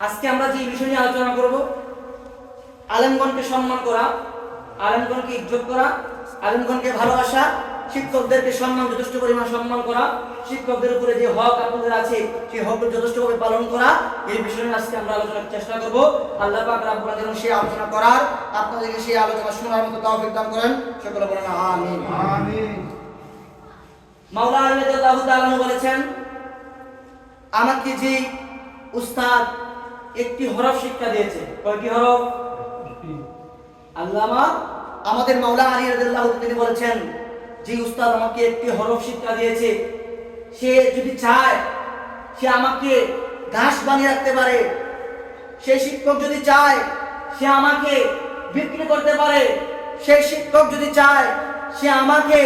আজকে আমরা যে বিষয় নিয়ে আলোচনা করব আলেমগণকে সম্মান করা আলেমগণকে ইজ্জত করা আলেমগণকে ভালোবাসা শিক্ষকদেরকে সম্মান যথেষ্ট পরিমাণ সম্মান করা শিক্ষকদের উপরে যে হক আপনাদের আছে সেই হক যথেষ্টভাবে পালন করা এই বিষয় আজকে আমরা আলোচনার চেষ্টা করব। আল্লাহ পাক রাব্বুল আলামিন সেই আলোচনা করার আপনাদেরকে সেই আলোচনা শোনার মতো তৌফিক দান করেন। সকলে বলেন আমিন। আমিন। মাওলা আলী রাদিয়াল্লাহু তাআলা বলেছেন আমাকে যে উস্তাদ একটি হরফ শিক্ষা দিয়েছে। কয়টি হরফ? আল্লামা আমাদের মাওলা আলী রাদিয়াল্লাহু তিনি বলেছেন, যে উস্তাদ আমাকে একটি হরফ শিক্ষা দিয়েছে, সে যদি চায়, সে আমাকে ঘাস বানিয়ে রাখতে পারে। সেই শিক্ষক যদি চায়, সে আমাকে বিক্রি করতে পারে। সেই শিক্ষক যদি চায়, সে আমাকে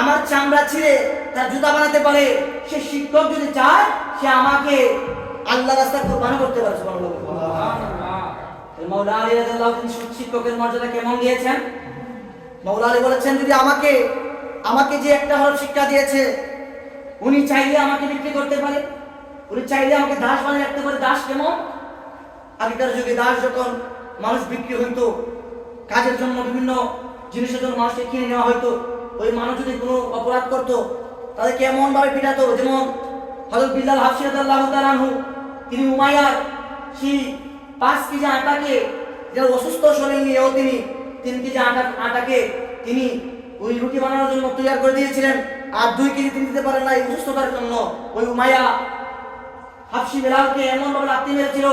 আমার চামড়া ছিঁড়ে তার জুতা বানাতে পারে। সে শিক্ষক যদি চায়, সে আমাকে আল্লাহ রাস্তায় কোরবানি করতে পারে সুবহানাল্লাহ। মৌলা আলী রাদিয়াল্লাহু তিনি শিক্ষকের মর্যাদা কেমন দিয়েছেন? মৌলা আলী বলেছেন যদি আমাকে আমাকে যে একটা হরফ শিক্ষা দিয়েছে উনি চাইলে আমাকে বিক্রি করতে পারে। উনি চাইলে আমাকে দাস বানিয়ে রাখতে পারে। দাস কেমন? আগেকার যুগে দাস যখন মানুষ বিক্রি হইতো কাজের জন্য বিভিন্ন জিনিসের জন্য মানুষকে কিনে নেওয়া হইতো ওই মানুষ যদি কোনো অপরাধ করতো তাদেরকে এমন ভাবে পিটাতো যেমন হজরত বিল্লাল হাফসিরাদাল্লাহু তাআলাহু তিনি উমাইয়ার সেই পাঁচ কেজি আটাকে যারা অসুস্থ শরীর নিয়েও তিনি তিন কেজি আটা, আটাকে তিনি ওই রুটি বানানোর জন্য তৈরি করে দিয়েছিলেন। আর দুই কেজি তিনি দিতে পারেন না এই অসুস্থতার জন্য। ওই উমাইয়া হাফসি বেলালকে এমন ভাবে লাত্তি মেরেছিল,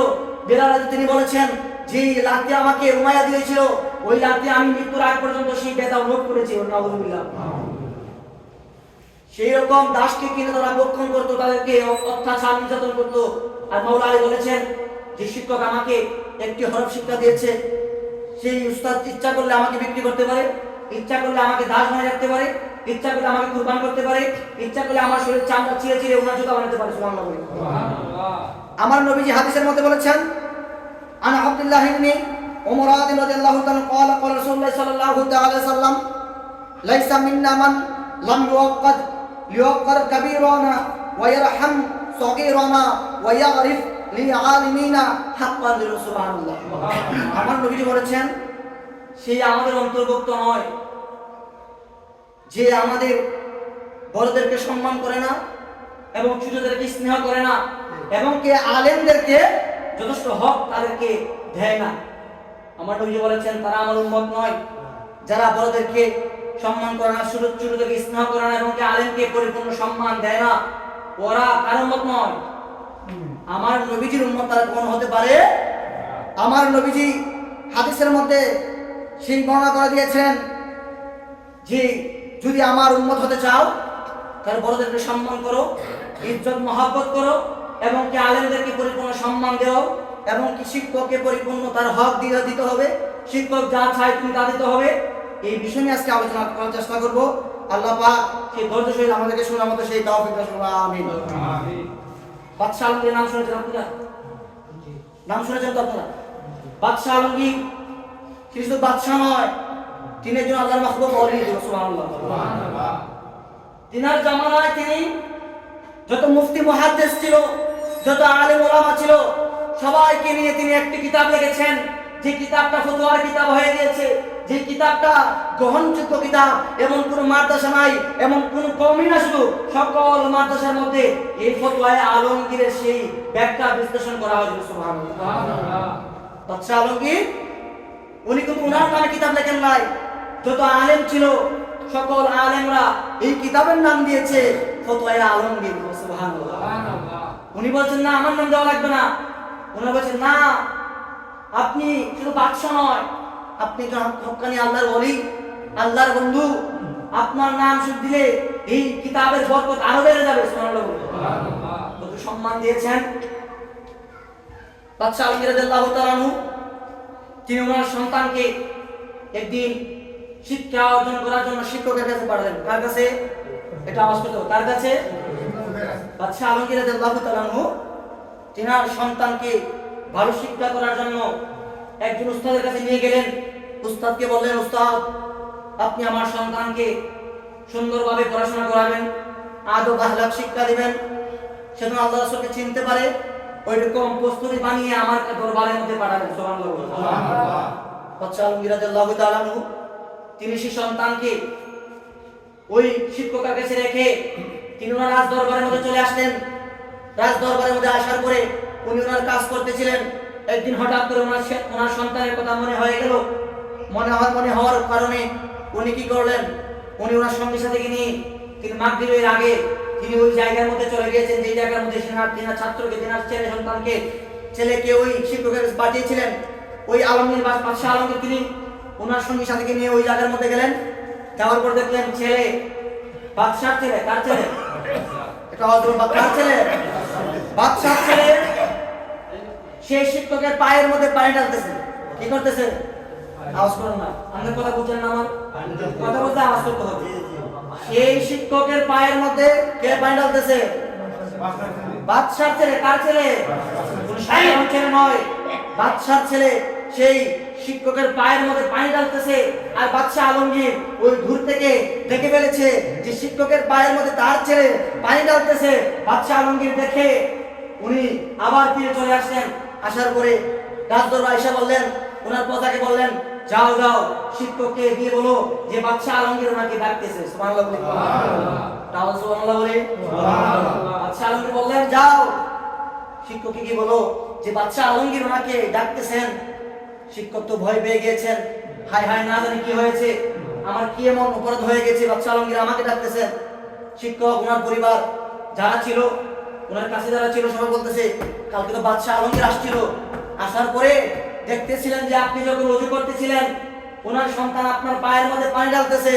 বেলাল তিনি বলেছেন যে লাত্তি আমাকে উমাইয়া দিয়েছিল, ওই লাত্তি আমি মৃত্যুর আগ পর্যন্ত সেই বেদা অনুভব করেছি নাউজুবিল্লাহ সেই রকম দাসকে কিনে তারা বক্ষণ করতো তাদেরকে অত্যাচার নির্যাতন করতো আর মাওলা আলী বলেছেন যে শিক্ষক আমাকে একটি হরফ শিক্ষা দিয়েছে সেই উস্তাদ ইচ্ছা করলে আমাকে বিক্রি করতে পারে ইচ্ছা করলে আমাকে দাস বানিয়ে রাখতে পারে ইচ্ছা করলে আমাকে কুরবান করতে পারে ইচ্ছা করলে আমার শরীর চামড়া ছিঁড়ে ছিঁড়ে ওনার জুতা বানাতে পারে সুবহানাল্লাহ বলে। আমার নবীজি হাদিসের মধ্যে বলেছেন আন আব্দুল্লাহ ইবনে ওমর রাদিয়াল্লাহু তাআলা قال قال رسول الله صلى الله عليه وسلم ليس منا من لم يوقد লিয়কর কবিরানা ওয়ারহাম সগীরানা حقا لله سبحان الله আমার নবীজি বলেছেন সেই আমাদের অন্তর্ভুক্ত নয়। যে আমাদের বড়দেরকে সম্মান করে না এবং ছোটদেরকে স্নেহ করে না এবং কে আলেমদেরকে যথেষ্ট হক তাদেরকে দেয় না। আমার নবীজি বলেছেন তারা আমার উন্মত নয়। যারা বড়দেরকে সম্মান করে না ছোট ছোটদেরকে স্নেহ করে না এবং আলেমকে পরিপূর্ণ সম্মান দেয় না। ওরা কার উন্মত নয়। আমার নবীজির উন্মত তারা কোন হতে পারে? আমার নবীজি হাদিসের মধ্যে সেই বর্ণনা করে দিয়েছেন যে, যদি আমার উন্মত হতে চাও তাহলে বড়দেরকে সম্মান করো, ইজ্জত, মহাব্বত করো এবং কি আলেমদেরকে পরিপূর্ণ সম্মান দেও এবং কি শিক্ষককে পরিপূর্ণ তার হক দিয়ে দিতে হবে। শিক্ষক যা চায় তুমি তা দিতে হবে। এই বিষয় নিয়ে আজকে আলোচনা করার চেষ্টা করব। আল্লাহ পাক সেই ধৈর্য সহিত আমাদেরকে শোনার মতো সেই করুন আমিন। বাদশাহ আলমগীর নাম শুনেছেন আপনারা? নাম শুনেছেন তো আপনারা? বাদশাহ আলমগীর তিনি শুধু বাদশাহ নয় তিনি একজন আল্লাহর মাহবুব অলি তিনার জামানায় তিনি যত মুফতি মুহাদ্দিস ছিল যত আলেম ওলামা ছিল সবাইকে নিয়ে তিনি একটি কিতাব লিখেছেন। যে কিতাবটা ফতোয়ার কিতাব হয়ে গিয়েছে যে কিতাবটা গ্রহণযোগ্য কিতাব এমন কোন মাদ্রাসা নাই এমন কোন কমই না শুধু সকল মাদ্রাসার মধ্যে এই ফতোয়ায় আলমগীরের সেই ব্যাখ্যা বিশ্লেষণ করা হয়েছিল বাদশাহ আলমগীর উনি কিন্তু উনার নামে কিতাব লেখেন নাই। যত আলেম ছিল সকল আলেমরা এই কিতাবের নাম দিয়েছে ফতোয়া আলমগীর উনি বলছেন না আমার নাম দেওয়া লাগবে না। উনি বলছেন না আপনি শুধু বাদশাহ নয় আপনি তো হক্কানি আল্লাহর ওলি আল্লাহর বন্ধু। আপনার নাম শুধু দিলে এই কিতাবের বরকত আরও বেড়ে যাবে কত সম্মান দিয়েছেন। বাদশাহ আলমগীর রাদিয়াল্লাহু তাআলা তিনি ওনার সন্তানকে একদিন শিক্ষা অর্জন করার জন্য শিক্ষকের কাছে পাঠালেন। কার কাছে? এটা আওয়াজ করতে। কার কাছে? বাদশাহ আলমগীর রাদিয়াল্লাহু তাআলা আনহু তিনার সন্তানকে ভালো শিক্ষা করার জন্য একজন উস্তাদের কাছে নিয়ে গেলেন। উস্তাদকে বললেন উস্তাদ আপনি আমার সন্তানকে সুন্দরভাবে পড়াশোনা করাবেন আদব আহলাক শিক্ষা দিবেন। সেজন্য আল্লাহ রাসূলকে চিনতে পারে ওইরকম প্রস্তুতি বানিয়ে আমার দরবারের মধ্যে পাঠাবেন। সুবহানাল্লাহ। বাদশাহ আলমগীর রাদিয়াল্লাহু তাআলা আনহু তিনি সেই সন্তানকে ওই শিক্ষকের কাছে রেখে তিনি ওনার রাজ দরবারের মধ্যে চলে আসলেন। রাজ দরবারের মধ্যে আসার পরে উনি ওনার কাজ করতেছিলেন। একদিন হঠাৎ করে ওনার ওনার সন্তানের কথা মনে হয়ে গেল মনে হওয়ার মনে হওয়ার কারণে উনি কি করলেন? উনি ওনার সঙ্গী সাথে নিয়ে তিনি মাগরিবের আগে তিনি ওই জায়গার মধ্যে চলে গিয়েছেন যে জায়গার মধ্যে সেনার তিনার ছাত্রকে তিনার ছেলে সন্তানকে ছেলেকে ওই শিক্ষকের কাছে পাঠিয়েছিলেন, ওই আলমগীর বাদশাহ আলমগীর তিনি ওনার সঙ্গী সাথীকে নিয়ে ওই জায়গার মধ্যে গেলেন, যাওয়ার পর দেখলেন ছেলে বাদশাহ ছেলে, কার ছেলে? এটা বা কার ছেলে? বাদশার ছেলে। সেই শিক্ষকের পায়ের মধ্যে পানি ঢালতেছে। কি করতেছে? আওয়াজ করুন না। আমাদের কথা বুঝছেন না আমার? কথা বলতে আওয়াজ করতে হবে সেই শিক্ষকের পায়ের মধ্যে কে পানি ঢালতেছে? বাদশার ছেলে, কার ছেলে? ছেলে নয়। বাদশার ছেলে, সেই শিক্ষকের পায়ের মধ্যে পানি ঢালতেছে। আর বাদশাহ আলমগীর ওই দূর থেকে দেখে ফেলেছে যে শিক্ষকের পায়ের মধ্যে তার ছেলে পানি ঢালতেছে। বাদশাহ আলমগীর দেখে উনি আবার ফিরে চলে আসলেন। আসার পরে রাজদরবার এসে বললেন, ওনার প্রজাকে বললেন যাও যাও শিক্ষককে গিয়ে বলো যে বাচ্চা আলমগীর ওনাকে ডাকতেছে। সুবহানাল্লাহ তাও সুবহানাল্লাহ বলে? বাদশাহ আলমগীর বললেন যাও। শিক্ষককে কি বলো যে বাচ্চা আলমগীর ওনাকে ডাকতেছেন। শিক্ষক তো ভয় পেয়ে গিয়েছেন। হাই হাই না জানি কি হয়েছে। আমার কি এমন অপরাধ হয়ে গেছে? বাচ্চা আলমগীর আমাকে ডাকতেছেন শিক্ষক ওনার পরিবার যারা ছিল ওনার কাছে যারা ছিল সবাই বলতেছে কালকে তো বাচ্চা আলমগীর আসছিল। আসার পরে দেখতেছিলেন যে আপনি যখন রুজু করতেছিলেন ওনার সন্তান আপনার পায়ের মধ্যে পানি ঢালতেছে।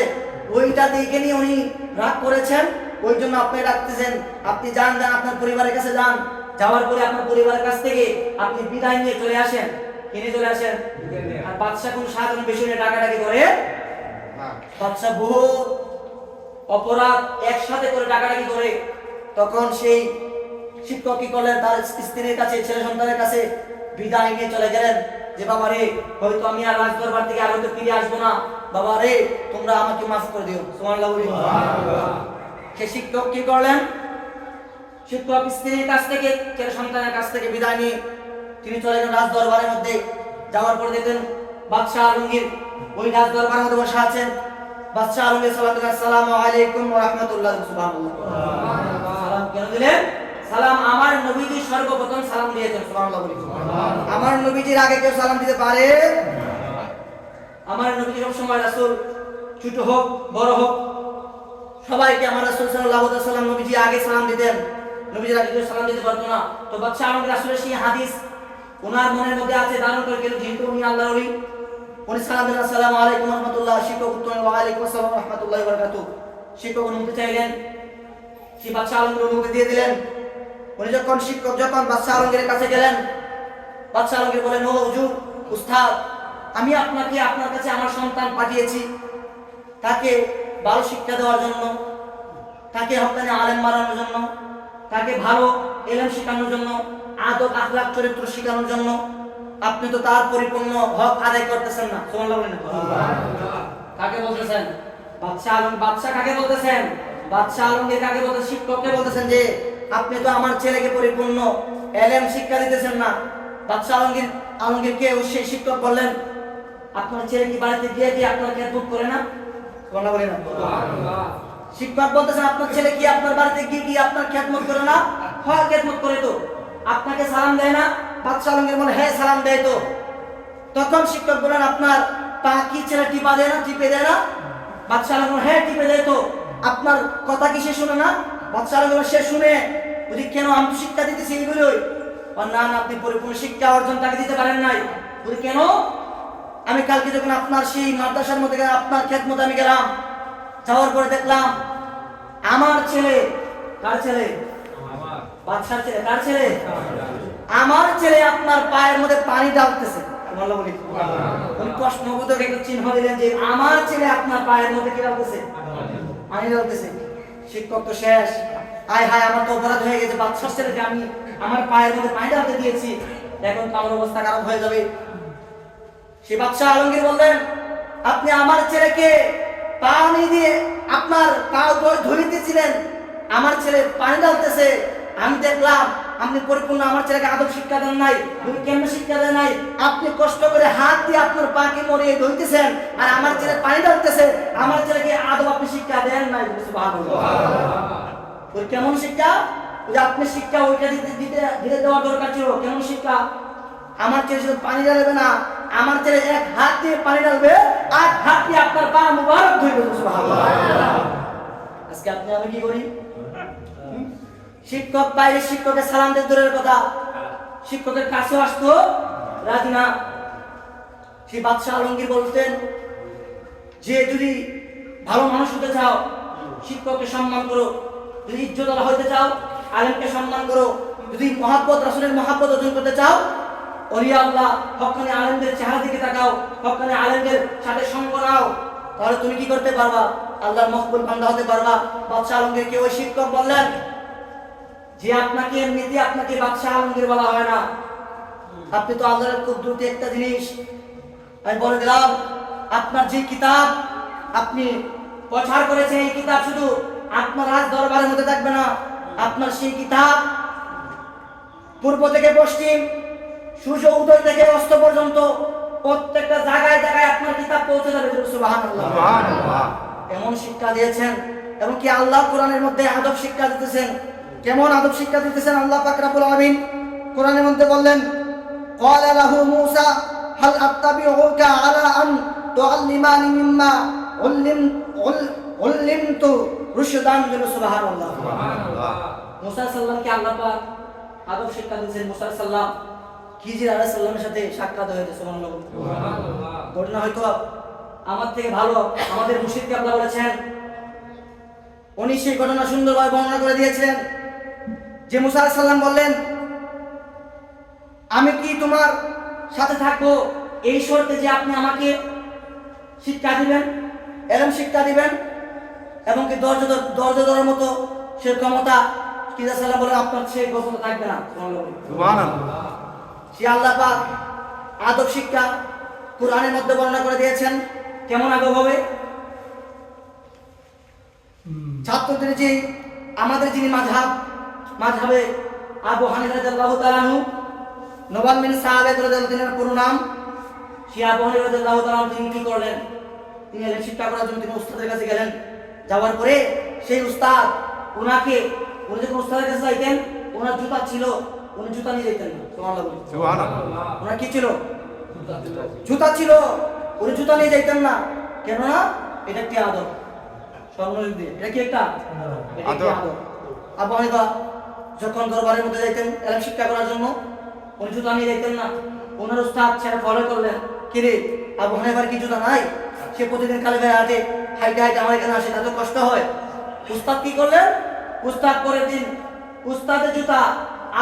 ওইটা দেখে নিয়ে উনি রাগ করেছেন। ওই জন্য আপনি ডাকতেছেন আপনি যান যান আপনার পরিবারের কাছে যান। যাওয়ার পরে আপনার পরিবারের কাছ থেকে আপনি বিদায় নিয়ে চলে আসেন। কিনে চলে আসেন। আর বাদশা কোন সাধারণ বেশি নিয়ে ডাকাডাকি করে? বাদশা বহু অপরাধ একসাথে করে ডাকাডাকি করে। তখন সেই শিক্ষক কি করলেন তার স্ত্রীর কাছে ছেলে সন্তানের কাছে বিদায় নিয়ে চলে গেলেন। যে বাবা রে, হয়তো আমি আর রাজ দরবার থেকে আর হয়তো ফিরে আসব না। বাবা রে, তোমরা আমাকে মাফ করে দিও। সে শিক্ষক কি করলেন? শিক্ষক স্ত্রীর কাছ থেকে ছেলে সন্তানের কাছ থেকে বিদায় নিয়ে তিনি চলে গেলেন রাজ দরবারের মধ্যে। যাওয়ার পর দেখলেন বাদশাহ আলমগীর ওই রাজ দরবারের মধ্যে বসে আছেন। বাদশাহ আলমগীর সালাম আলাইকুম রাহমাতুল্লাহ সুবহানাল্লাহ। সালাম কেন দিলেন? সালাম আমার নবীজি সর্বপ্রথম সালাম দিয়েছেন আমার নবীজির আগে কেউ সালাম দিতে পারে? আমার নবীজি সবসময় রাসূল ছোট হোক বড় হোক সবাইকে আমার রাসূল সাল্লাল্লাহু আলাইহি সাল্লাম নবীজি আগে সালাম দিতেন। নবীজির আগে কেউ সালাম দিতে পারতো না। তো বাদশা আমাদের রাসূলের সেই হাদিস ওনার মনের মধ্যে আছে ধারণ করে গেল যেহেতু উনি আল্লাহর ওলি। উনি সালাম দিলেন আসসালামু আলাইকুম রাহমাতুল্লাহ শিক্ষক উত্তর ওয়া আলাইকুম আসসালাম ওয়া রাহমাতুল্লাহি ওয়া বারাকাতুহু। শিক্ষক অনুমতি চাইলেন। সেই বাদশা আলমগীর অনুমতি দিয়ে দিলেন। উনি যখন শিক্ষক, যখন বাদশা আলমগীরের কাছে গেলেন বাদশা আলমগীর বলেন, ও হুজুর, উস্তাদ, আমি আপনাকে, আপনার কাছে আমার সন্তান পাঠিয়েছি। তাকে ভালো শিক্ষা দেওয়ার জন্য, তাকে হকানি আলেম বানানোর জন্য, তাকে ভালো এলেম শেখানোর জন্য, আদব আখলাক চরিত্র শেখানোর জন্য। আপনি তো তার পরিপূর্ণ হক আদায় করতেছেন না। বলেন কাকে বলতেছেন? বাদশা আলম বাদশা কাকে বলতেছেন? বাদশা আলমকে কাকে বলতেছেন? শিক্ষককে বলতেছেন যে আপনি তো আমার ছেলেকে পরিপূর্ণ এলেম শিক্ষা দিতেছেন না। বাদশা আলমগীর আলমগীরকে সেই শিক্ষক বললেন আপনার ছেলে কি বাড়িতে গিয়ে গিয়ে আপনার খেদমত করে না? সুবহানাল্লাহ বলেন শিক্ষক বলতেছেন আপনার ছেলে কি আপনার বাড়িতে গিয়ে গিয়ে আপনার খেদমত করে না? হয় খেদমত করে তো। আপনাকে সালাম দেয় না? বাদশা আলমগীর বলে হ্যাঁ সালাম দেয় তো। তখন শিক্ষক বলেন আপনার পা কি ছেলে টিপা দেয় না টিপে দেয় না? বাদশা আলম বলে, হ্যাঁ টিপে দেয় তো। আপনার কথা কি সে শুনে না? বলে, সে শুনে বলি কেন আমি শিক্ষা দিতেছি এইগুলোই? না না আপনি পরিপূর্ণ শিক্ষা অর্জন তাকে দিতে পারেন নাই। বলি কেন? আমি কালকে যখন আপনার সেই মাদ্রাসার মধ্যে গেলাম আপনার খেত মতো আমি গেলাম যাওয়ার পরে দেখলাম আমার ছেলে কার ছেলে? বাদশার ছেলে কার ছেলে? আমার ছেলে আপনার পায়ের মধ্যে পানি ডালতেছে একটা চিহ্ন দিলেন যে আমার ছেলে আপনার পায়ের মধ্যে কি ডালতেছে পানি ডালতেছে শিক্ষক তো শেষ। আয় হায়, আমার তো অপরাধ হয়ে গেছে বাচ্চা ছেলেকে আমি আমার পায়ের মধ্যে পায়ে ডালতে দিয়েছি। এখন তো আমার অবস্থা খারাপ হয়ে যাবে। সে বাদশাহ আলমগীর বললেন, আপনি আমার ছেলেকে পানি দিয়ে আপনার পা ধরিতেছিলেন আমার ছেলে পানি ডালতেছে আমি দেখলাম আপনি পরিপূর্ণ আমার ছেলেকে আদব শিক্ষা দেন নাই তুমি কেমন শিক্ষা দেন নাই? আপনি কষ্ট করে হাত দিয়ে আপনার পাকে মরিয়ে ধরতেছেন আর আমার ছেলে পানি ঢালতেছে আমার ছেলেকে আদব আপনি শিক্ষা দেন নাই ওই কেমন শিক্ষা? যে আপনি শিক্ষা ওইটা দিতে দিতে দিতে দেওয়ার দরকার ছিল কেমন শিক্ষা? আমার ছেলে শুধু পানি ঢালবে না আমার ছেলে এক হাত দিয়ে পানি ঢালবে আর হাত দিয়ে আপনার পা মুবারক ধরবে আজকে আপনি আমি কি করি? শিক্ষক বাইরে শিক্ষকের সালাম দিয়ে দূরের কথা। শিক্ষকের কাছেও আসতো। রাজি না। সেই বাদশাহ আলমগীর বলতেন, যে যদি ভালো মানুষ হতে চাও, শিক্ষককে সম্মান করো। যদি ইজ্জতলা হতে চাও, আলেমকে সম্মান করো। যদি মহাব্বত, রাসুলের মহাব্বত অর্জন করতে চাও, অলিয়া আল্লাহ, হকানে আলেমদের চেহারা দিকে তাকাও, হকানে আলেমদের সাথে সঙ্গ নাও। তাহলে তুমি কি করতে পারবা? আল্লাহর মহবুল বান্দা হতে পারবা। বাদশাহ আলমগীরকে ওই শিক্ষক বললেন যে আপনাকে এমনিতে আপনাকে বাদশাহ আলমগীর বলা হয় না। আপনি তো আল্লাহর খুব দ্রুত একটা জিনিস। আমি বলে দিলাম আপনার যে কিতাব আপনি প্রচার করেছেন এই কিতাব শুধু আপনার রাজ দরবারের মধ্যে থাকবে না আপনার সেই কিতাব পূর্ব থেকে পশ্চিম সূর্য উদয় থেকে অস্ত পর্যন্ত প্রত্যেকটা জায়গায় জায়গায় আপনার কিতাব পৌঁছে যাবে এমন শিক্ষা দিয়েছেন এবং কি আল্লাহ কোরআনের মধ্যে আদব শিক্ষা দিতেছেন? কেমন আদব শিক্ষা দিতেছেন আল্লাহ পাক রব্বুল আলামিন কোরআনের মধ্যে বললেন قال له موسى هل اتبعك على ان تعلمني مما علم عل- علمت رشدا سبحان الله সুবহানাল্লাহ মুসা সাল্লামকে আল্লাহ পাক আদব শিক্ষা দিয়েছেন মুসা সাল্লাম খিজির আলাইহিস সাল্লামের সাথে সাক্ষাৎ হয়েছে সুবহানাল্লাহ ঘটনা হয়তো আমার থেকে ভালো আমাদের মুর্শিদকে আল্লাহ বলেছেন উনি সেই ঘটনা সুন্দরভাবে বর্ণনা করে দিয়েছিলেন যে মুসা সাল্লাম বললেন আমি কি তোমার সাথে থাকব? এই শর্তে যে আপনি আমাকে শিক্ষা দিবেন এরম শিক্ষা দিবেন এবং কি দরজা দরজা ধরার মতো সে ক্ষমতা কিজা সাল্লাম বলেন আপনার সেই ক্ষমতা থাকবে না। সে আল্লাহ পাক আদব শিক্ষা কোরআনের মধ্যে বর্ণনা করে দিয়েছেন। কেমন আদব হবে? ছাত্রদের যে আমাদের যিনি মাঝহাব মাঝহাবে আবু হানিফা রাদিয়াল্লাহু তাআলা আনহু। নবাব বিন সাহাবেদ রাদিয়াল্লাহু তাআলার পুরো নাম। সে আবু হানিফা রাদিয়াল্লাহু তাআলা তিনি কি করলেন? তিনি এলেন শিক্ষা করার জন্য তিনি উস্তাদের কাছে গেলেন। যাওয়ার পরে সেই উস্তাদ ওনাকে উনি যখন উস্তাদের কাছে যাইতেন ওনার জুতা ছিল উনি জুতা নিয়ে যেতেন না। ওনার কি ছিল? জুতা ছিল। উনি জুতা নিয়ে যাইতেন না। কেননা এটা একটি আদব। স্বর্ণযুগ দিয়ে। এটা কি একটা? এটা একটি যখন দরবারের মধ্যে যাইতেন এলম শিক্ষা করার জন্য উনি জুতা নিয়ে যাইতেন না। ওনার উস্তাদ সেটা ফলো করলেন। কিরে আবু হানিফার কি জুতা নাই? সে প্রতিদিন কালে ভাই হাঁটে হাইটে হাইটে আমার এখানে আসে তাতে কষ্ট হয়? উস্তাদ কি করলেন? উস্তাদ পরের দিন উস্তাদের জুতা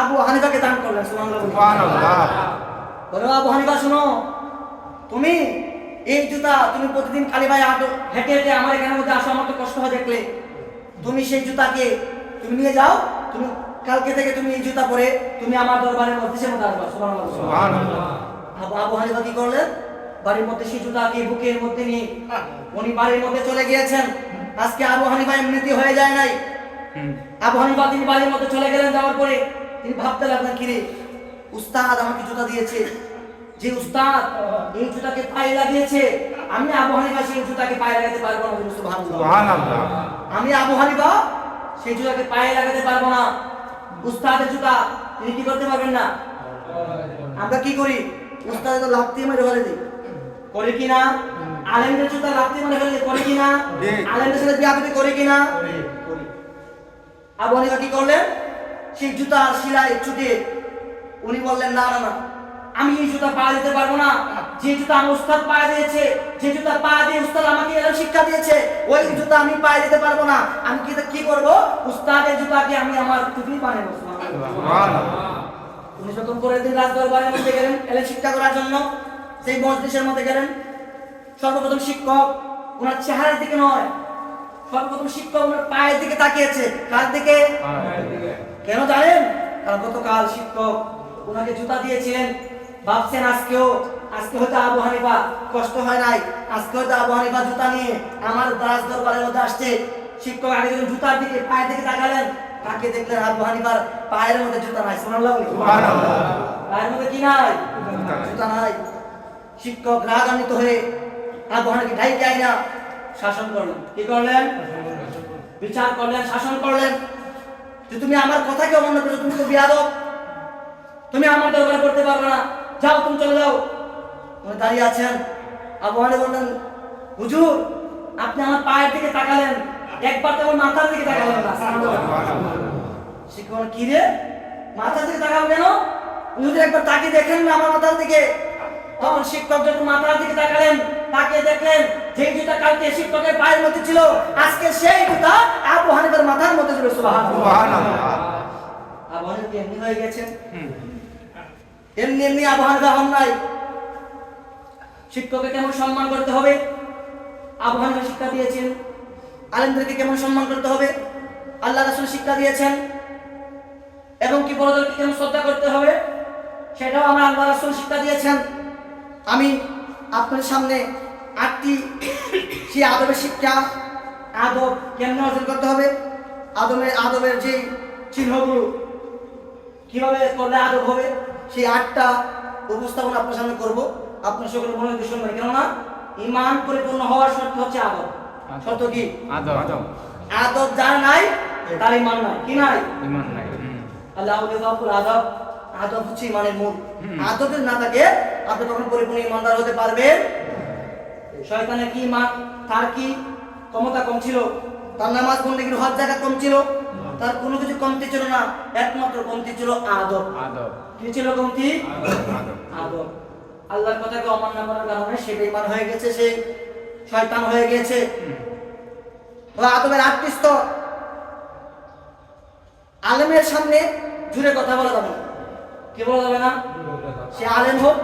আবু হানিফাকে দান করলেন। বলো আবু হানিফা শোনো তুমি এই জুতা তুমি প্রতিদিন কালী ভাই হাঁটো হেঁটে হেঁটে আমার এখানের মধ্যে আসো আমার তো কষ্ট হয় দেখলে। তুমি সেই জুতাকে তুমি নিয়ে যাও তুমি কালকে থেকে তুমি এই জুতা পরে তুমি আমার দরবারের মধ্যে সে মধ্যে আসবা সুবহানাল্লাহ। আবু আবু হানিফা কি করলেন? বাড়ির মধ্যে সেই জুতাকে বুকের মধ্যে নিয়ে উনি বাড়ির মধ্যে চলে গিয়েছেন। আজকে আবু হানিফা এমনিতে হয়ে যায় নাই। আবু হানিফা তিনি বাড়ির মধ্যে চলে গেলেন যাওয়ার পরে তিনি ভাবতে লাগলেন কিরে উস্তাদ আমাকে জুতা দিয়েছে। যে উস্তাদ এই জুতাকে পায়ে লাগিয়েছে আমি আবু হানিফা সেই জুতাকে পায়ে লাগাতে পারব না আমি আবু হানিফা সেই জুতাকে পায়ে লাগাতে পারব না। উস্তাদের জুতা তিনি কি করতে পারবেন না। আমরা কি করি? উস্তাদে তো লাফতি মেরে ফেলে দিই। করে কি না? আলেমদের জুতা লাফতি মেরে ফেলে করে কি না? আলেমদের সাথে বিয়াদবি করে কি না? আবু হানিফা কি করলেন? সেই জুতা শিলায় ছুটে উনি বললেন না না না আমি এই জুতা পা দিতে পারব না। যে জুতা উস্তাদ পা দিয়েছে যে জুতা পা দিয়ে উস্তাদ আমাকে এরকম শিক্ষা দিয়েছে, ওই জুতা আমি পায়ে দিতে পারব না। আমি কি কি করব? উস্তাদের জুতাকে আমি আমার টুপি উনি পরের দিন এলেন শিক্ষা করার জন্য, সেই মধ্যে গেলেন। সর্বপ্রথম শিক্ষক ওনার চেহারার দিকে নয়, সর্বপ্রথম শিক্ষক ওনার পায়ের দিকে তাকিয়েছে। কার দিকে? কেন জানেন? কারণ গতকাল শিক্ষক ওনাকে জুতা দিয়েছিলেন, ভাবছেন আজকেও আজকে হয়তো আবু হানিফা কষ্ট হয় নাই। আজকে হয়তো আবু হানিফা জুতা নিয়ে আমার রাজ দরবারের মধ্যে আসছে। শিক্ষক আগে যখন জুতার দিকে পায়ের দিকে তাকালেন তাকে দেখলেন আবু হানিফার পায়ের মধ্যে জুতা নাই। সুবহানাল্লাহ। পায়ের মধ্যে কি নাই? জুতা নাই। শিক্ষক রাগান্বিত হয়ে আবু হানিফাকে ঢাইকে আইনা শাসন করলেন। কি করলেন? বিচার করলেন শাসন করলেন। যে তুমি আমার কথাকে অমান্য করছ তুমি তো বিয়াদব। তুমি আমার দরবারে করতে পারবে না। যাও তুমি চলে যাও। উনি দাঁড়িয়ে আছেন। আবু হানিফা বললেন হুজুর আপনি আমার পায়ের দিকে তাকালেন। একবার তো মাথার দিকে তাকালেন না। শিক্ষক কি রে? মাথার দিকে তাকাবো কেন? যদি একবার তাকে দেখেন না আমার মাথার দিকে। তখন শিক্ষক যখন মাথার দিকে তাকালেন তাকে দেখলেন যে জুতা কালকে শিক্ষকের পায়ের মধ্যে ছিল আজকে সেই জুতা আবু হানিফার মাথার মধ্যে ছিল। সুবহানাল্লাহ। সুবহানাল্লাহ। আবু হানিফা এমনি হয়ে গেছেন? এমনি এমনি আবু হানিফা হন নাই। শিক্ষককে কেমন সম্মান করতে হবে? আবু হানিফা শিক্ষা দিয়েছেন? আলেমদেরকে কেমন সম্মান করতে হবে? আল্লাহ রাসূল শিক্ষা দিয়েছেন। এবং কি বড়দেরকে কেমন শ্রদ্ধা করতে হবে? সেটাও আমার আল্লাহ রাসূল শিক্ষা দিয়েছেন। আমি আপনার সামনে আটটি সেই আদবের শিক্ষা, আদব কেমন অর্জন করতে হবে? আদমের আদবের যে চিহ্নগুলো কীভাবে করলে আদব হবে, সেই আটটা উপস্থাপন আপনার সামনে করব। আপনার সকলে মনে দিয়ে শুনবেন কেননা ইমান পরিপূর্ণ হওয়ার শর্ত হচ্ছে আদব। শর্ত কি? আদব। আদব। আদব যার নাই তার ইমান নাই। কি নাই? ইমান নাই। আল্লাহ আদব। আদব হচ্ছে ইমানের মূল। হুম। আদব না থাকে আপনি তখন পরিপূর্ণ ইমানদার হতে পারবেন? শয়তানের কি ইমান তার কি ক্ষমতা কম ছিল? তার নামাজ বন্দেগীর হজ জায়গা কম ছিল? তার কোনো কিছু কমতি ছিল না। একমাত্র কমতি ছিল আদব। আদব। কি ছিল কমতি? আদব। আদব। আল্লাহর কথাকে অমান্য করার কারণে সে বেঈমান হয়ে গেছে, সে শয়তান হয়ে গেছে। হুম। তো আদবের আটটি স্তর আলেমের সামনে জুড়ে কথা বলা যাবে কি বলা যাবে না? সে আলেম হোক,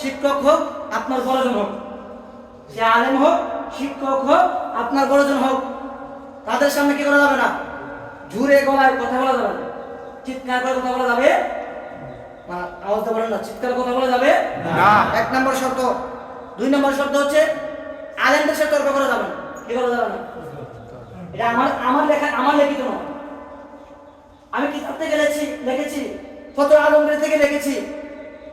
শিক্ষক হোক, আপনার বড়জন হোক। সে আলেম হোক, শিক্ষক হোক, আপনার বড়জন হোক। তাদের সামনে কি করা যাবে না? জুড়ে গলায় কথা বলা যাবে না। চিৎকার করে কথা বলা যাবে না আওয়াজটা না চিৎকার কথা বলা যাবে? না। এক নম্বর শর্ত। দুই নম্বর শর্ত হচ্ছে আলেমদের সাথে তর্ক করা যাবে না। কি করা যাবে না? এটা আমার আমার লেখা আমার লিখিত নয় আমি কিতাব থেকে লিখেছি লিখেছি কত আলমগীর থেকে লিখেছি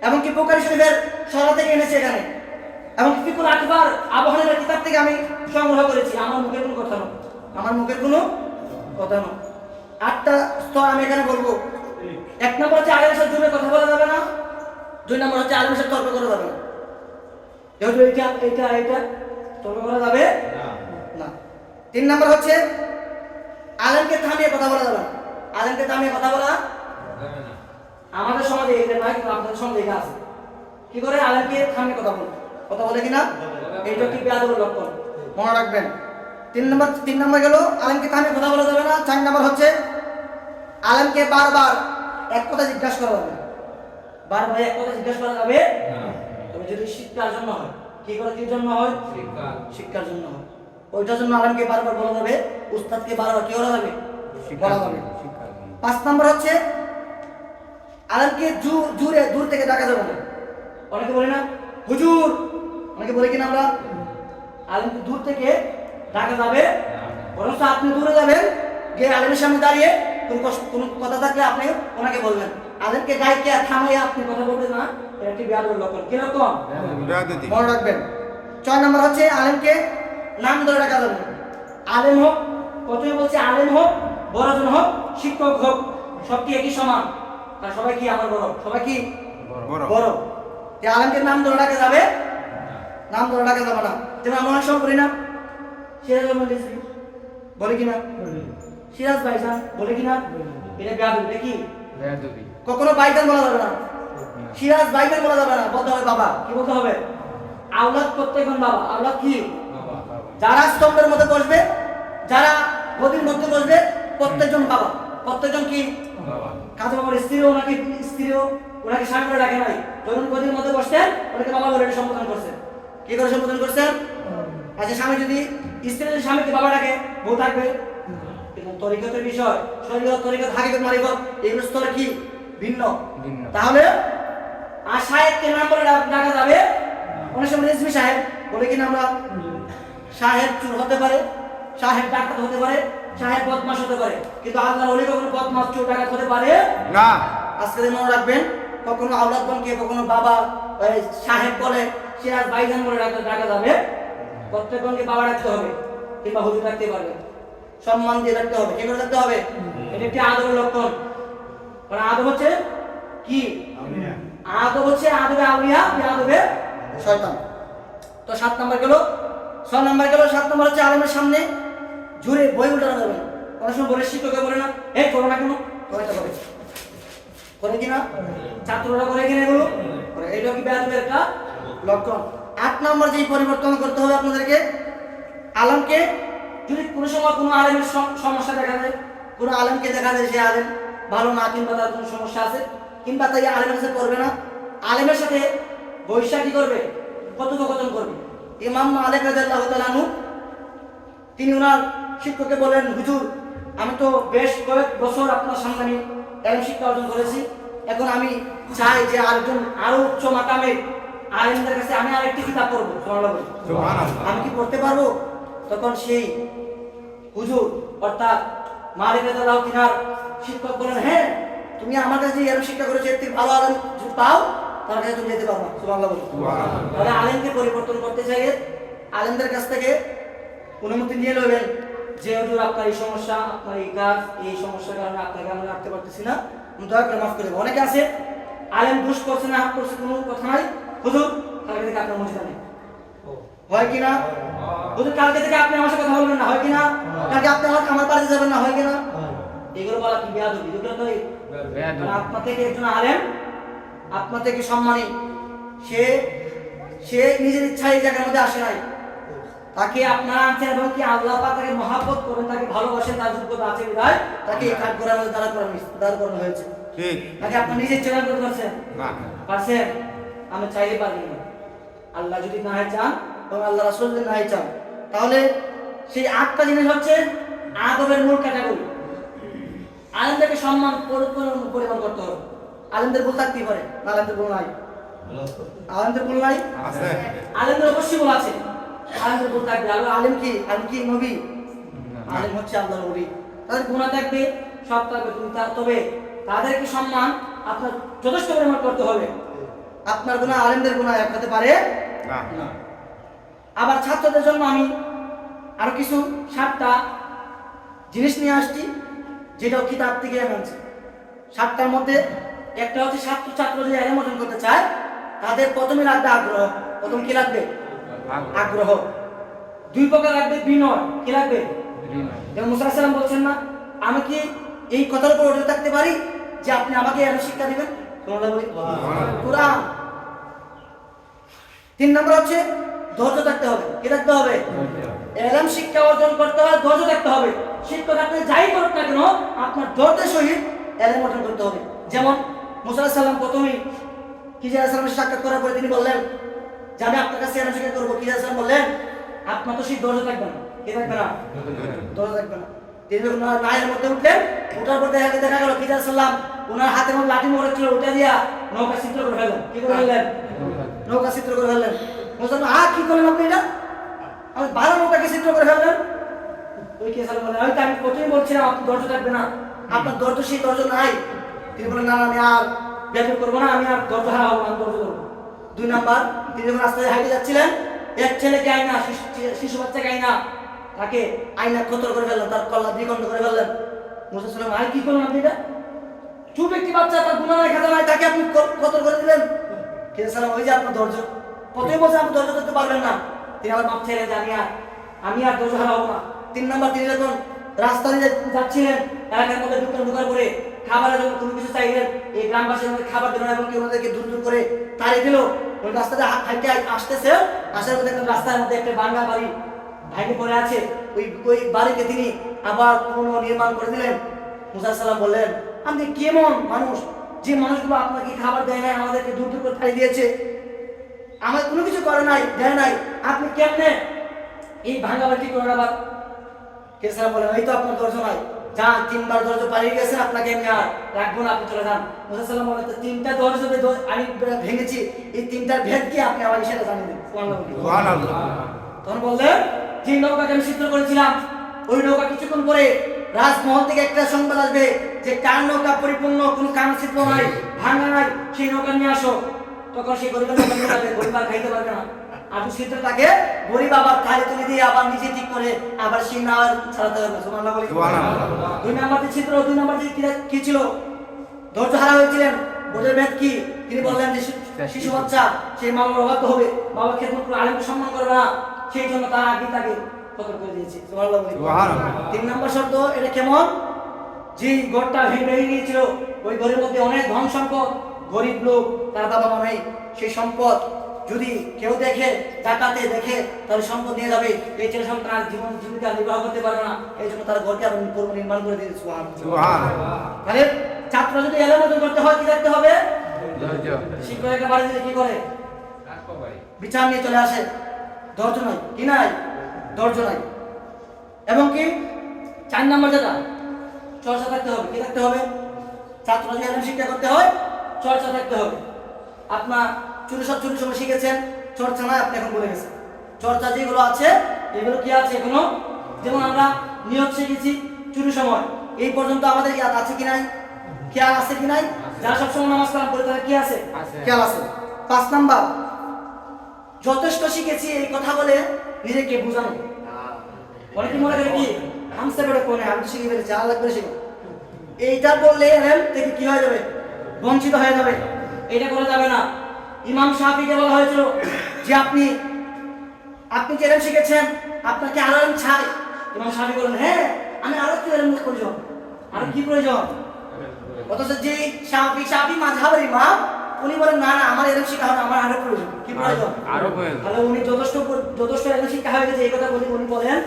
এমনকি বোকারি শরীফের সরা থেকে এনেছি এখানে। এমনকি ফিকুল আকবর আবহাওয়ার কিতাব থেকে আমি সংগ্রহ করেছি। আমার মুখের কোনো কথা নয়। আমার মুখের কোনো কথা নয়। আটটা স্তর আমি এখানে বলব। এক নম্বর হচ্ছে আলেমের সাথে জুড়ে কথা বলা যাবে না, দুই নম্বর হচ্ছে আলেমের সাথে তর্ক করা যাবে না। যেহেতু এইটা এইটা এইটা তর্ক করা যাবে না। তিন নম্বর হচ্ছে আলেমকে থামিয়ে কথা বলা যাবে না। আলেমকে থামিয়ে কথা বলা আমাদের সমাজে এটা নয় কিন্তু আপনাদের সমাজে এটা আছে। কি করে? আলেমকে থামিয়ে কথা বলে। কথা বলে কিনা? এইটা কি বেয়াদবের লক্ষণ? মনে রাখবেন। তিন নম্বর তিন নম্বর গেল, আলেমকে থামিয়ে কথা বলা যাবে না। চার নম্বর হচ্ছে আলেমকে বারবার এক কথা জিজ্ঞাসা করা যাবে বারবার এক কথা জিজ্ঞাসা করা যাবে তবে যদি শিক্ষার জন্য হয় কি করে কি জন্য হয়? শিক্ষার জন্য হয়। ওইটার জন্য আলমকে বারবার বলা যাবে উস্তাদকে বারবার কি করা যাবে? বলা যাবে। পাঁচ নম্বর হচ্ছে আলমকে জু- জুড়ে দূর থেকে ডাকা যাবে না। অনেকে বলে না হুজুর! অনেকে বলে কিনা আমরা? আলমকে দূর থেকে ডাকা যাবে। বরং আপনি দূরে যাবেন গিয়ে আলমের সামনে দাঁড়িয়ে কোন কষ্ট কোনো কথা থাকলে আপনি ওনাকে বলবেন। আলমকে গাইকে আর থামাইয়ে আপনি কথা বলবেন না এটা বিয়াদবের লক্ষণ। কীরকম? মনে রাখবেন। ছয় নম্বর হচ্ছে আলেমকে নাম ধরে ডাকা যাবে। আলেম হোক প্রথমে বলছে আলেম হোক বড়জন হোক শিক্ষক হোক সব কি একই সমান? আর সবাই কি আমার বড়? সবাই কি বড়। এই আলেমকে নাম ধরে ডাকা যাবে নাম ধরে ডাকা যাবে না। যেমন আমরা সময় করি না রিজভী বলে কিনা? সিরাজ ভাইজান বলে কিনা? এটা গাবি এটা কি বেয়াদবি। কখনো বাইজান বলা যাবে না। সিরাজ বাইজান বলা যাবে না বলতে হবে বাবা। কি বলতে হবে? আওলাদ প্রত্যেকজন বাবা। আওলাদ কি? যারা স্তম্ভের মধ্যে বসবে যারা গদির মধ্যে বসবে প্রত্যেকজন বাবা। প্রত্যেকজন কি? কাজে বাবার স্ত্রীও ওনাকে স্ত্রীও? ওনাকে স্বামী করে ডাকে নাই। যখন গদির মধ্যে বসতেন ওনাকে বাবা বলে সম্বোধন করছেন। কি করে সম্বোধন করছেন? আচ্ছা স্বামী যদি স্ত্রী যদি স্বামীকে বাবা ডাকে বউ থাকবে। তরিকতের বিষয় শরীয়ত তরিকত হাকিকত মারিফত এগুলো স্তর কি? ভিন্ন। ভিন্ন। তাহলে আর সাহেবকে নাম বলে ডাকা যাবে। অনেক সময় রেজমি সাহেব বলে কিনা আমরা সাহেব চুর হতে পারে সাহেব ডাক্তার হতে পারে সাহেব বদমাস হতে পারে। কিন্তু আল্লাহর অলি কখনো বদমাস চোর ডাকাত হতে পারে? না। আজকে মনে রাখবেন কখনো আওলাদগণকে কখনো বাবা সাহেব বলে সে আর ভাইজান বলে ডাকা ডাকা যাবে। প্রত্যেকজনকে বাবা রাখতে হবে কিংবা হুজুর রাখতে পারবে। সম্মান দিয়ে রাখতে হবে। কি করে রাখতে হবে? এটা একটি আদবের লক্ষণ। কারণ আদব হচ্ছে কি? আদব হচ্ছে আদবে আউলিয়া কি আদবে? শয়তান। তো সাত নাম্বার গেল। ছয় নাম্বার গেল সাত নাম্বার হচ্ছে আলমের সামনে জুড়ে বই উল্টানো যাবে। না অনেক সময় বলে শিক্ষকে বলে না এই করো না কেন? করে করে কিনা ছাত্ররা করে কিনা এগুলো? এটা কি বেয়াদবের একটা লক্ষণ। আট নম্বর যেই পরিবর্তন করতে হবে আপনাদেরকে আলমকে যদি কোনো সময় কোনো আলেমের সম- সমস্যা দেখা যায় কোনো আলেমকে দেখা যায় সে আলেম ভালো না কিংবা তার কোনো সমস্যা আছে কিংবা তাই আলেমের সাথে করবে না আলেমের সাথে বৈশা কি করবে কথোপকথন করবে ইমাম মালিক রাদিয়াল্লাহু তাআলা আনহু তিনি ওনার শিক্ষককে বলেন হুজুর আমি তো বেশ কয়েক বছর আপনার সামনে আমি এলম শিক্ষা অর্জন করেছি এখন আমি চাই যে আরেকজন আরও উচ্চ মাকামে আলেমদের কাছে আমি আরেকটি কিতাব। সুবহানাল্লাহ। আমি কি পড়তে পারব তখন সেই হুজুর অর্থাৎ মালিক রাদিয়াল্লাহু তিনার শিক্ষক বলেন হ্যাঁ তুমি আমার কাছে যে এলম শিক্ষা করেছ এর থেকে ভালো আলম যদি পাও তার কাছে তুমি যেতে পারবা। সুবহানাল্লাহ বলি। তাহলে আলেমকে পরিবর্তন করতে চাইলে আলেমদের কাছ থেকে অনুমতি নিয়ে নেবেন যে হুজুর আপনার এই সমস্যা আপনার এই কাজ এই সমস্যার কারণে আপনাকে আমরা রাখতে পারতেছি না। দয়া করে মাফ করে দেবো। অনেকে আছে আলেম দোষ করছে না করছে কোনো কথা নাই। হুজুর কালকে থেকে আপনার নেই। হয় কি না? হুজুর কালকে থেকে আপনি আমার সাথে কথা বলবেন না হয় কি না? কালকে আপনি আমার আমার বাড়িতে যাবেন না হয় কি না? এগুলো বলা কি বেয়াদবি? এগুলো তো এই- বেয়াদবি। কারণ আপনার থেকে একজন আলেম আপনার থেকে সম্মানী সে সে নিজের ইচ্ছায় এই জায়গার মধ্যে আসে নাই। তাকে আপনারা আনছেন এবং কি আল্লাহ পাক তাকে মহাব্বত করেন তাকে ভালোবাসেন তার যোগ্যতা আছে বিধায় তাকে এই কাজ করার মধ্যে দাঁড়া করানো দাঁড় করানো হয়েছে। ঠিক। তাকে আপনি নিজের ইচ্ছা করতে পারছেন? না। পারছেন? আমি চাইলে পারি। না আল্লাহ যদি না হয় চান এবং আল্লাহ রাসূল যদি না হয় চান তাহলে সেই আটটা জিনিস হচ্ছে আদবের মূল ক্যাটাগরি আলেমদেরকে সম্মান পরি- পরি- পরিমাণ করতে হবে। আলেমদের ভুল থাকতেই পারে আলেমদের ভুল নাই? আলেমদের ভুল নাই? আছে। আলেমদের অবশ্যই ভুল আছে। আলেমদের ভুল থাকবে। আর আলেম কি? আলেম কি? নবী? আলেম হচ্ছে আল্লাহর নবী তাদের গুণা থাকবে সব থাকবে। তুমি তবে তাদেরকে সম্মান আপনার যথেষ্ট পরিমাণ করতে হবে। আপনার গুণা আলেমদের গুণা এক হতে পারে না। আবার ছাত্রদের জন্য আমি আরও কিছু সাতটা জিনিস নিয়ে আসছি যেটাও কিতাব থেকে আনছি সাতটার মধ্যে একটা হচ্ছে ছাত্র ছাত্র যদি এলেম অর্জন করতে চায় তাদের প্রথমে লাগবে আগ্রহ। প্রথম কি লাগবে আগ্রহ। দুই প্রকার লাগবে বিনয়। কি লাগবে যেমন মুসা বলছেন না আমি কি এই কথার উপর অটল থাকতে পারি যে আপনি আমাকে এর শিক্ষা দেবেন? তোমরা বলি। কোরআন। তিন নম্বর হচ্ছে ধৈর্য থাকতে হবে। কি থাকতে হবে? এলম শিক্ষা অর্জন করতে হবে ধৈর্য থাকতে হবে। শিক্ষক আপনি যাই করুক না কেন আপনার ধৈর্যের সহিত এলম অর্জন করতে হবে। যেমন মুসা সাল্লাম প্রথমেই কিজার সালামের সাক্ষাৎ করার পরে তিনি বললেন যে আমি আপনার কাছে এলম শিক্ষা করব। কিজার সালাম বললেন আপনার তো সেই ধৈর্য থাকবে না। কি থাকবে না? ধরে থাকবে না। তিনি যখন নায়ের মধ্যে উঠলেন ওঠার পর দেখা দেখা গেল কিজার সাল্লাম ওনার হাতের মধ্যে লাঠি মোড়া ছিল ওটা দিয়া নৌকা চিত্র করে ফেললেন। কি করে ফেললেন? নৌকা চিত্র করে ফেললেন। মুসলমান আ কি করলেন আপনি ভালো নৌকাকে চিত্র করে ওই কে সালাম বলেন হয়তো আমি প্রথমেই বলছিলাম, আপনি ধৈর্য থাকবে না। আপনার ধৈর্য, সেই ধৈর্য নাই। তিনি না আমি আর ব্যাপার করব না, আমি আর ধৈর্য হারা ধরবো দুই নাম্বার, তিনি রাস্তায় হাইটে যাচ্ছিলেন, এক ছেলেকে আইনা শিশু- বাচ্চাকে আইনা তাকে আইনা কতর করে ফেললেন, তার কল্লা দ্বিখণ্ড করে ফেললেন। মুসা আর কি করলেন আপনি চুপ একটি বাচ্চা, তার গুণা খাতা নাই, তাকে আপনি ক- কতর করে দিলেন। কে সালাম ওই যে আপনার ধৈর্য। প্রথমে বলছে আপনি ধৈর্য করতে পারবেন না। তিনি আমার মাপ ছেড়ে জানি আর আমি আর ধৈর্য হারা হব না। তিন নম্বর তিনি যখন রাস্তা দিয়ে যাচ্ছিলেন, এলাকার মধ্যে ঢুকলেন ঢুকার পরে খাবারের জন্য কোনো কিছু চাইলেন, এই গ্রামবাসীর মধ্যে খাবার দিলেন এবং কি ওনাদেরকে দূর দূর করে তাড়িয়ে দিল। হা- হাঁটতে আসতেছে। আসার মধ্যে একটা রাস্তার মধ্যে একটা বাঙ্গা বাড়ি ভাঙে পড়ে আছে। ওই ওই বাড়িকে তিনি আবার পুনর্নির্মাণ করে দিলেন। মুসা সাল্লাম বললেন, আপনি কেমন মানুষ? যে মানুষগুলো আপনাকে খাবার দেয় নাই, আমাদেরকে দূর দূর করে তাড়িয়ে দিয়েছে। আমার কোনো কিছু করে নাই দেয় নাই। আপনি কেমনে? এই ভাঙা বাড়ি ঠিক করেন আবার কেসারা বলেন এই তো আপনার ধৈর্য নাই। যান তিনবার ধৈর্য পালিয়ে গেছেন আপনাকে আমি আর রাখব না আপনি চলে যান। মুসা সাল্লাম বলেন তো তিনটা যে আমি ভেঙেছি। এই তিনটার ভেদ কি? আপনি আমাকে সেটা জানিয়ে দিন তখন বললেন যে নৌকাকে আমি চিত্র করেছিলাম ওই নৌকা কিছুক্ষণ পরে রাজমহল থেকে একটা সংবাদ আসবে যে কার নৌকা পরিপূর্ণ কোনো কানচিত্র নাই ভাঙা নাই সেই নৌকা নিয়ে আসো। তখন সেই গরিবের গরিব আর খাইতে পারবে না। আবু সিদ্ধ তাকে গরিব আবার খালি তুলে দিয়ে আবার নিজে ঠিক করে আবার সেই নাও ছাড়াতে বলি দুই নাম্বার যে ছিদ্র দুই নাম্বার যে কি- ছিল? ধৈর্য হারা হয়েছিলেন। বোঝের ভেদ কি? তিনি বললেন যে শিশু বাচ্চা সেই মা বাবার অবাধ্য হবে। বাবা খেদমত করে আলিমকে সম্মান করবে না। সেই জন্য তার আগে তাকে কতল করে দিয়েছে। সুবহানাল্লাহ তিন নম্বর শর্ত এটা কেমন? যে ঘরটা ভেঙে ভেঙে গিয়েছিল ওই ঘরের মধ্যে অনেক ধন সম্পদ গরিব লোক তার বাবা মা নেই সেই সম্পদ যদি কেউ দেখে ডাকাতে দেখে তাহলে সম্পদ নিয়ে যাবে। এই ছেলে সন্তান তার জীবন জীবিকা নির্বাহ করতে পারবে না। এই জন্য তার ঘরকে আবার পূর্ব নির্মাণ করে দিয়েছে। তাহলে ছাত্র যদি এলের মতো করতে হয় কি রাখতে হবে? ধৈর্য। শিক্ষক বাড়ি দিলে কি করে? বিচার নিয়ে চলে আসে। ধৈর্য নাই। কি নাই? ধৈর্য নাই। এবং কি? চার নাম্বার যেটা চর্চা থাকতে হবে। কি থাকতে হবে? ছাত্র যদি শিক্ষা করতে হয় চর্চা থাকতে হবে। আপনার চুরি সব চুরি সময় শিখেছেন চর্চা নয় আপনি এখন বলে গেছেন। চর্চা যেগুলো আছে এগুলো কি আছে এখনও? যেমন আমরা নিয়োগ শিখেছি চুরি সময়। এই পর্যন্ত আমাদের ইয়াদ আছে কি নাই? খেয়াল আছে কি নাই? যারা সবসময় নামাজ কালাম করে তাদের কি আছে। খেয়াল আছে। পাঁচ নাম্বার যথেষ্ট শিখেছি এই কথা বলে নিজেকে বোঝানো। অনেকে মনে করে কি? হামসে বেড়ে কোনে আমি তো শিখে ফেলেছি আর লাগবে শিখো। এইটা বললে থেকে কি হয়ে যাবে। বঞ্চিত হয়ে যাবে। এটা করা যাবে না। ইমাম শাফিকে বলা হয়েছিল যে আপনি আপনি যে এলেন শিখেছেন আপনাকে আরও এলেন ছাই ইমাম শাফি বলেন হ্যাঁ আমি আরও কি এলেন প্রয়োজন। আরও কি প্রয়োজন? অথচ যে শাফি শাফি মাঝহাবের ইমাম উনি বলেন না না আমার এরকম শিক্ষা হবে আমার আরও প্রয়োজন। কি প্রয়োজন? আরও প্রয়োজন। তাহলে উনি যথেষ্ট যথেষ্ট এরকম শিক্ষা হয়ে গেছে এই কথা বলি উনি বলেন